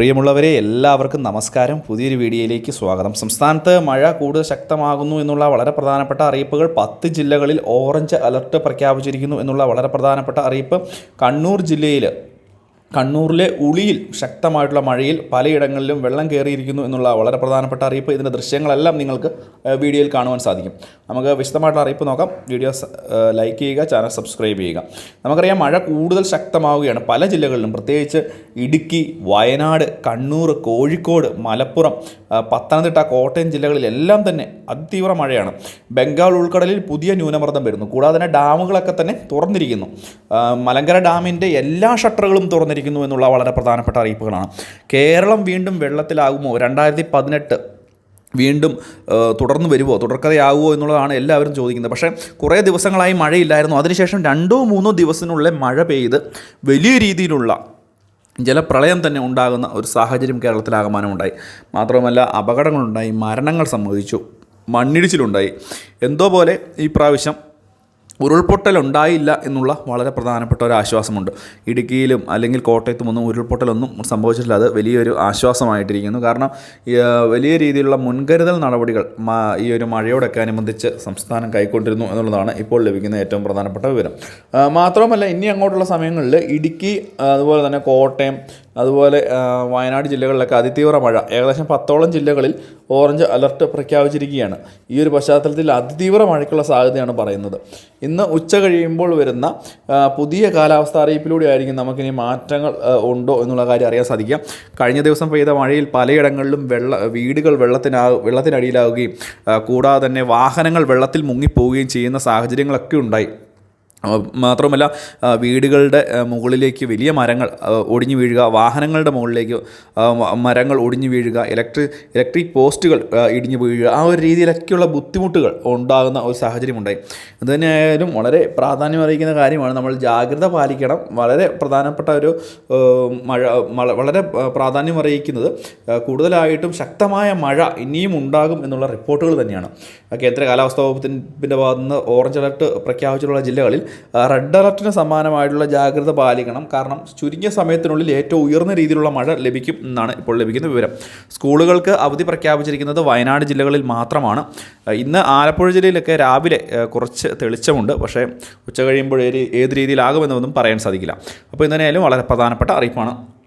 പ്രിയമുള്ളവരെ എല്ലാവർക്കും നമസ്കാരം. പുതിയൊരു വീഡിയോയിലേക്ക് സ്വാഗതം. സംസ്ഥാനത്ത് മഴ കൂടുതൽ ശക്തമാകുന്നു എന്നുള്ള വളരെ പ്രധാനപ്പെട്ട അറിയിപ്പുകൾ പത്ത് ജില്ലകളിൽ ഓറഞ്ച് അലർട്ട് പ്രഖ്യാപിച്ചിരിക്കുന്നു എന്നുള്ള വളരെ പ്രധാനപ്പെട്ട അറിയിപ്പ് കണ്ണൂർ ജില്ലയിൽ കണ്ണൂരിലെ ഉളിയിൽ ശക്തമായിട്ടുള്ള മഴയിൽ പലയിടങ്ങളിലും വെള്ളം കയറിയിരിക്കുന്നു എന്നുള്ള വളരെ പ്രധാനപ്പെട്ട അറിയിപ്പ്. ഇതിന്റെ ദൃശ്യങ്ങളെല്ലാം നിങ്ങൾക്ക് വീഡിയോയിൽ കാണുവാൻ സാധിക്കും. നമുക്ക് വിശദമായിട്ടുള്ള അറിയിപ്പ് നോക്കാം. വീഡിയോ ലൈക്ക് ചെയ്യുക ചാനൽ സബ്സ്ക്രൈബ് ചെയ്യുക. നമുക്കറിയാം മഴ കൂടുതൽ ശക്തമാവുകയാണ്. പല ജില്ലകളിലും പ്രത്യേകിച്ച് ഇടുക്കി വയനാട് കണ്ണൂർ കോഴിക്കോട് മലപ്പുറം പത്തനംതിട്ട കോട്ടയം ജില്ലകളിലെല്ലാം തന്നെ അതിതീവ്ര മഴയാണ്. ബംഗാൾ ഉൾക്കടലിൽ പുതിയ ന്യൂനമർദ്ദം വരുന്നു. കൂടാതെ തന്നെ ഡാമുകളൊക്കെ തന്നെ തുറന്നിരിക്കുന്നു. മലങ്കര ഡാമിന്റെ എല്ലാ ഷട്ടറുകളും തുറന്നിരിക്കുന്നു. എന്നുള്ള വളരെ പ്രധാനപ്പെട്ട അറിയിപ്പുകളാണ്. കേരളം വീണ്ടും വെള്ളത്തിലാകുമോ? രണ്ടായിരത്തി പതിനെട്ട് വീണ്ടും തുടർന്നു വരുമോ തുടർക്കഥയാകുമോ എന്നുള്ളതാണ് എല്ലാവരും ചോദിക്കുന്നത്. പക്ഷേ കുറേ ദിവസങ്ങളായി മഴയില്ലായിരുന്നു. അതിനുശേഷം രണ്ടോ മൂന്നോ ദിവസത്തിനുള്ളിൽ മഴ പെയ്ത് വലിയ രീതിയിലുള്ള ജലപ്രളയം തന്നെ ഉണ്ടാകുന്ന ഒരു സാഹചര്യം കേരളത്തിലാകമാനമുണ്ടായി മാത്രമല്ല അപകടങ്ങളുണ്ടായി മരണങ്ങൾ സംഭവിച്ചു മണ്ണിടിച്ചിലുണ്ടായി. എന്തോ പോലെ ഈ പ്രാവശ്യം ഉരുൾപൊട്ടൽ ഉണ്ടായില്ല എന്നുള്ള വളരെ പ്രധാനപ്പെട്ട ഒരു ആശ്വാസമുണ്ട്. ഇടുക്കിയിലും അല്ലെങ്കിൽ കോട്ടയത്തും ഒന്നും ഉരുൾപൊട്ടലൊന്നും സംഭവിച്ചിട്ടില്ല. അത് വലിയൊരു ആശ്വാസമായിട്ടിരിക്കുന്നു. കാരണം വലിയ രീതിയിലുള്ള മുൻകരുതൽ നടപടികൾ ഈ ഒരു മഴയോടൊക്കെ അനുബന്ധിച്ച് സംസ്ഥാനം കൈക്കൊണ്ടിരുന്നു എന്നുള്ളതാണ് ഇപ്പോൾ ലഭിക്കുന്ന ഏറ്റവും പ്രധാനപ്പെട്ട വിവരം. മാത്രമല്ല ഇനി അങ്ങോട്ടുള്ള സമയങ്ങളിൽ ഇടുക്കി അതുപോലെ തന്നെ കോട്ടയം അതുപോലെ വയനാട് ജില്ലകളിലൊക്കെ അതിതീവ്ര മഴ. ഏകദേശം പത്തോളം ജില്ലകളിൽ ഓറഞ്ച് അലർട്ട് പ്രഖ്യാപിച്ചിരിക്കുകയാണ്. ഈ ഒരു പശ്ചാത്തലത്തിൽ അതിതീവ്ര മഴയ്ക്കുള്ള സാധ്യതയാണ് പറയുന്നത്. ഇന്ന് ഉച്ച കഴിയുമ്പോൾ വരുന്ന പുതിയ കാലാവസ്ഥ അറിയിപ്പിലൂടെ ആയിരിക്കും നമുക്കിനി മാറ്റങ്ങൾ ഉണ്ടോ എന്നുള്ള കാര്യം അറിയാൻ സാധിക്കുക. കഴിഞ്ഞ ദിവസം പെയ്ത മഴയിൽ പലയിടങ്ങളിലും വെള്ള വീടുകൾ വെള്ളത്തിനാ വെള്ളത്തിനടിയിലാവുകയും കൂടാതെ തന്നെ വാഹനങ്ങൾ വെള്ളത്തിൽ മുങ്ങിപ്പോവുകയും ചെയ്യുന്ന സാഹചര്യങ്ങളൊക്കെ ഉണ്ടായി. മാത്രമല്ല വീടുകളുടെ മുകളിലേക്ക് വലിയ മരങ്ങൾ ഒടിഞ്ഞു വീഴുക വാഹനങ്ങളുടെ മുകളിലേക്ക് മരങ്ങൾ ഒടിഞ്ഞു വീഴുക ഇലക്ട്രിക് ഇലക്ട്രിക് പോസ്റ്റുകൾ ഇടിഞ്ഞു വീഴുക ആ ഒരു രീതിയിലൊക്കെയുള്ള ബുദ്ധിമുട്ടുകൾ ഉണ്ടാകുന്ന ഒരു സാഹചര്യമുണ്ടായി. അതുതന്നെയായാലും വളരെ പ്രാധാന്യം അറിയിക്കുന്ന കാര്യമാണ് നമ്മൾ ജാഗ്രത പാലിക്കണം. വളരെ പ്രധാനപ്പെട്ട ഒരു മഴ വളരെ പ്രാധാന്യം അറിയിക്കുന്നത് കൂടുതലായിട്ടും ശക്തമായ മഴ ഇനിയും ഉണ്ടാകും എന്നുള്ള റിപ്പോർട്ടുകൾ തന്നെയാണ്. കേന്ദ്ര കാലാവസ്ഥാ വകുപ്പിന്റെ ഭാഗത്തുനിന്ന് ഓറഞ്ച് അലർട്ട് പ്രഖ്യാപിച്ചിട്ടുള്ള ജില്ലകളിൽ റെഡ് അലർട്ടിന് സമാനമായിട്ടുള്ള ജാഗ്രത പാലിക്കണം. കാരണം ചുരുങ്ങിയ സമയത്തിനുള്ളിൽ ഏറ്റവും ഉയർന്ന രീതിയിലുള്ള മഴ ലഭിക്കും എന്നാണ് ഇപ്പോൾ ലഭിക്കുന്ന വിവരം. സ്കൂളുകൾക്ക് അവധി പ്രഖ്യാപിച്ചിരിക്കുന്നത് വയനാട് ജില്ലകളിൽ മാത്രമാണ്. ഇന്ന് ആലപ്പുഴ ജില്ലയിലൊക്കെ രാവിലെ കുറച്ച് തെളിച്ചമുണ്ട്. പക്ഷേ ഉച്ച കഴിയുമ്പോൾ ഏത് ഏത് രീതിയിലാകുമെന്നൊന്നും പറയാൻ സാധിക്കില്ല. അപ്പോൾ ഇന്നലെയായാലും വളരെ പ്രധാനപ്പെട്ട അറിയിപ്പാണ്.